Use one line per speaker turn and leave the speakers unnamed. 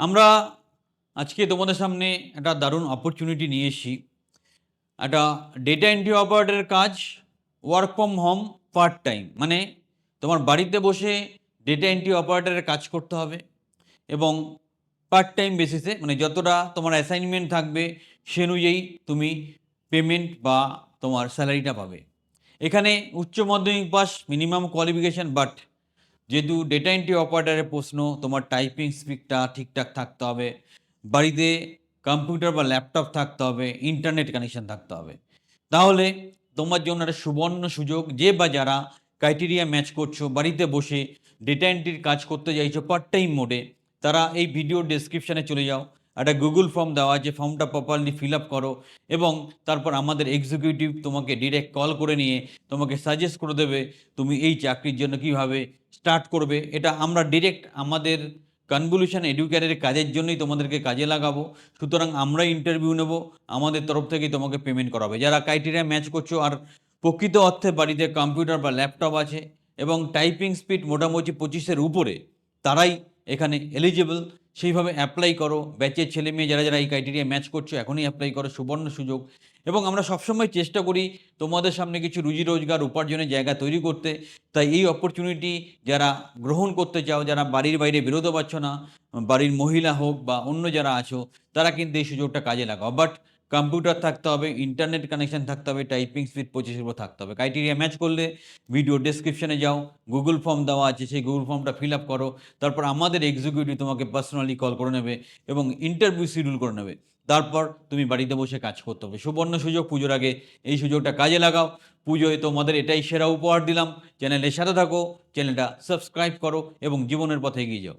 আমরা আজকে তোমাদের সামনে একটা দারুণ অপরচুনিটি নিয়ে এসেছি। একটা ডেটা এন্ট্রি অপারেটরের কাজ work from home part time মানে তোমার বাড়িতে বসে ডেটা এন্ট্রি অপারেটরের কাজ করতে হবে এবং পার্ট টাইম বেসিসে মানে যতটা তোমার অ্যাসাইনমেন্ট থাকবে সে অনুযায়ী তুমি পেমেন্ট বা তোমার স্যালারিটা পাবে। এখানে উচ্চ মাধ্যমিক পাস মিনিমাম কোয়ালিফিকেশান বাট যেহেতু ডেটা এন্ট্রি অপারেটারের প্রশ্ন, তোমার টাইপিং স্পিডটা ঠিকঠাক থাকতে হবে, বাড়িতে কম্পিউটার বা ল্যাপটপ থাকতে হবে ইন্টারনেট কানেকশন থাকতে হবে। তাহলে তোমার জন্য একটা সুবর্ণ সুযোগ, যে বা যারা ক্রাইটেরিয়া ম্যাচ করছ, বাড়িতে বসে ডেটা এন্ট্রির কাজ করতে চাইছো পার্ট টাইম মোডে তারা এই ভিডিও ডেসক্রিপশানে চলে যাও। একটা গুগল ফর্ম দেওয়া আছে ফর্মটা প্রপারলি ফিল আপ করো এবং তারপর আমাদের এক্সিকিউটিভ তোমাকে ডিরেক্ট কল করে নিয়ে তোমাকে সাজেস্ট করে দেবে তুমি এই চাকরির জন্য কীভাবে স্টার্ট করবে। এটা আমরা ডিরেক্ট আমাদের কনভলিউশন এডুকেটারের কাজের জন্যই তোমাদেরকে কাজে লাগাবো। সুতরাং আমরা ইন্টারভিউ নেব, আমাদের তরফ থেকেই তোমাকে পেমেন্ট করাবে। যারা ক্রাইটেরিয়া ম্যাচ করছ আর প্রকৃত অর্থে বাড়িতে কম্পিউটার বা ল্যাপটপ আছে এবং টাইপিং স্পিড মোটামুটি পঁচিশের উপরে, তারাই এখানে এলিজিবল সেইভাবে অ্যাপ্লাই করো। ব্যাচের ছেলে মেয়ে যারা যারা এই ক্রাইটেরিয়া ম্যাচ করছ, এখনই অ্যাপ্লাই করো, সুবর্ণ সুযোগ। এবং আমরা সবসময় চেষ্টা করি তোমাদের সামনে কিছু রুজি রোজগার উপার্জনের জায়গা তৈরি করতে। তাই এই অপরচুনিটি যারা গ্রহণ করতে চাও, যারা বাড়ির বাইরে বেরোতে পারছ না, বাড়ির মহিলা হোক বা অন্য যারা আছো, তারা কিন্তু এই সুযোগটা কাজে লাগাও। বাট কম্পিউটার থাকতে হবে ইন্টারনেট কানেকশন থাকতে হবে টাইপিং স্পিড পঁচিশের উপর থাকতে হবে। ক্রাইটেরিয়া ম্যাচ করলে ভিডিও ডেসক্রিপশনে যাও গুগল ফর্ম দেওয়া আছে, সেই গুগল ফর্মটা ফিল আপ করো, তারপর আমাদের এক্সিকিউটিভ তোমাকে পার্সোনালি কল করে নেবে এবং ইন্টারভিউ শিডিউল করে নেবে। তারপর তুমি বাড়িতে বসে কাজ করতে হবে। সুবর্ণ সুযোগ, পুজোর আগে এই সুযোগটা কাজে লাগাও। পুজোয় তোমাদের এটাই সেরা উপহার দিলাম। চ্যানেলের সাথে থাকো চ্যানেলটা সাবস্ক্রাইব করো এবং জীবনের পথে এগিয়ে যাও।